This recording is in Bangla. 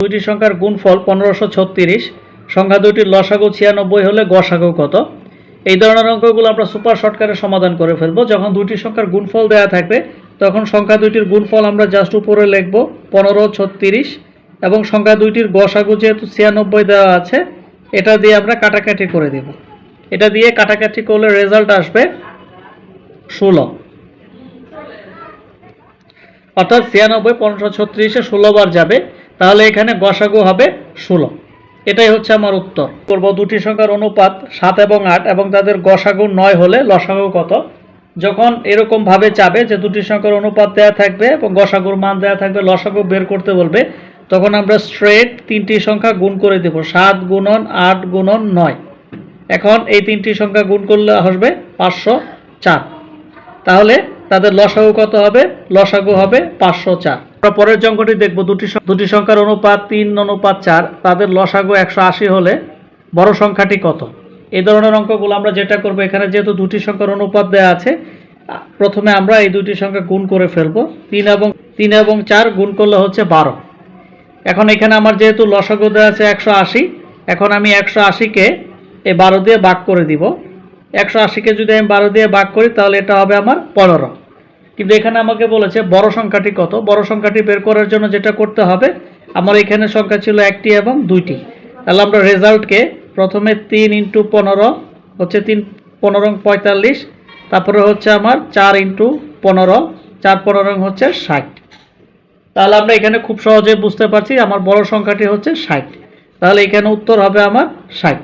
দুইটি সংখ্যার গুণফল পনেরোশো ছত্রিশ, সংখ্যা দুইটির লসাগু ছিয়ানব্বই হলে গসাগু কত? এই ধরনের অঙ্কগুলো আমরা সুপার শর্টকাটে সমাধান করে ফেলব। যখন দুইটি সংখ্যার গুণফল দেওয়া থাকবে, তখন সংখ্যা দুইটির গুণফল আমরা জাস্ট উপরে লিখব পনেরো ছত্রিশ এবং সংখ্যা দুইটির গসাগু যেহেতু ছিয়ানব্বই দেওয়া আছে, এটা দিয়ে আমরা কাটাকাটি করে দেব। এটা দিয়ে কাটাকাটি করলে রেজাল্ট আসবে ষোলো। অর্থাৎ ছিয়ানব্বই, পনেরোশো ছত্রিশে ষোলো বার যাবে। তাহলে এখানে গসাগু হবে ষোলো। এটাই হচ্ছে আমার উত্তর। করব দুটি সংখ্যার অনুপাত সাত এবং আট, এবং তাদের গসাগু নয় হলে লসাগু কত? যখন এরকম ভাবে চাবে যে দুটি সংখ্যার অনুপাত দেওয়া থাকবে এবং গসাগুর মান দেওয়া থাকবে, লসাগু বের করতে বলবে, তখন আমরা স্ট্রেট তিনটি সংখ্যা গুণ করে দেব, সাত গুণন আট গুণন নয়। এখন এই তিনটি সংখ্যা গুণ করলে আসবে পাঁচশো চার। তাহলে তাদের লসাগু কত হবে? লসাগু হবে পাঁচশো চার। আমরা পরের অঙ্কটি দেখব। দুটি দুটি সংখ্যার অনুপাত তিন, অনুপাত চার। তাদের লসাগু একশো আশি হলে বড় সংখ্যাটি কত? এই ধরনের অঙ্কগুলো আমরা যেটা করব, এখানে যেহেতু দুটি সংখ্যার অনুপাত দেওয়া আছে প্রথমে আমরা এই দুটি সংখ্যা গুণ করে ফেলব। তিন এবং তিন এবং চার গুণ করলে হচ্ছে বারো। এখন এখানে আমার যেহেতু লসাগু দেওয়া আছে একশো আশি, এখন আমি একশো আশিকে এই বারো দিয়ে ভাগ করে দিব। একশো আশিকে যদি আমি বারো দিয়ে ভাগ করি, তাহলে এটা হবে আমার পনেরো। কিন্তু এখানে আমাকে বলেছে, বড় সংখ্যাটি কত? বড় সংখ্যাটি বের করার জন্য যেটা করতে হবে, আমার এখানে সংখ্যা ছিল একটি এবং দুইটি। তাহলে আমরা রেজাল্টকে প্রথমে তিন ইন্টু পনেরো, হচ্ছে তিন, পনেরো পঁয়তাল্লিশ, তারপরে হচ্ছে আমার চার ইন্টু পনেরো, চার পনেরো হচ্ছে ষাট। তাহলে আমরা এখানে খুব সহজে বুঝতে পারছি, আমার বড় সংখ্যাটি হচ্ছে ষাট। তাহলে এখানে উত্তর হবে আমার ষাট।